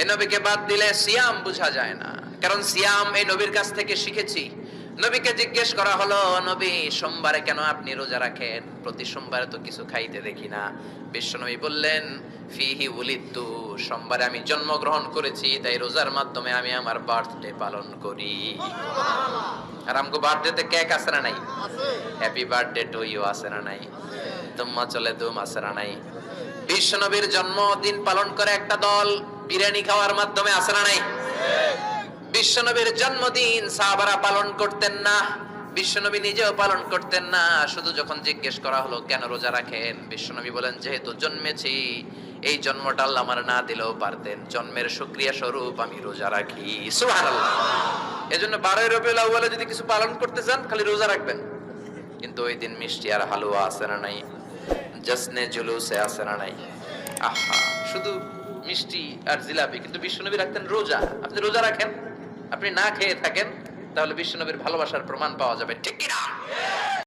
এই নবীকে বাদ দিলে সিয়াম বোঝা যায় না। কারণ সিয়াম এই নবীর কাছ থেকে শিখেছি। নবীকে জিজ্ঞেস করা হলো নবী সোমবারে কেন আপনি রোজা রাখেন? প্রতি সোমবারে তো কিছু খাইতে দেখি না। বিশ্বনবী বললেন ফিহি উলিত্তু সোমবারে আমি জন্মগ্রহণ করেছি তাই রোজার মাধ্যমে আমি আমার বার্থডে পালন করি। আর আমগো বার্থডেতে কেক আছে না নাই? হ্যাপি বার্থডে টু ইউ আছে না নাই? তোমা চলে দুম আছে না নাই? বিশ্বনবীর জন্মদিন পালন করে একটা দল বিরিয়ানি খাওয়ার মাধ্যমে আছে না নাই? বিশ্বনবীর জন্মদিন, সাহাবারা পালন করতেন না, বিশ্বনবী নিজেও পালন করতেন না। শুধু যখন জিজ্ঞেস করা হলো, কেন রোজা রাখেন? বিশ্বনবী বলেন, যেহেতু জন্মেছি, এই জন্মটা আল্লাহ আমার না দিলেও পারতেন। জন্মের সুক্রিয়া স্বরূপ আমি রোজা রাখি। এজন্য বারোই রবিউল আউয়ালে যদি কিছু পালন করতে চান, খালি রোজা রাখবেন। কিন্তু ওই দিন মিষ্টি আর হালুয়া আছে না নাই? জসনে জুলুসে আছে না নাই? আহা, শুধু মিষ্টি আর জিলাপি, কিন্তু বিশ্বনবী রাখতেন রোজা। আপনি রোজা রাখেন, আপনি না খেয়ে থাকেন, তাহলে বিশ্বনবীর ভালোবাসার প্রমাণ পাওয়া যাবে। ঠিক কিনা?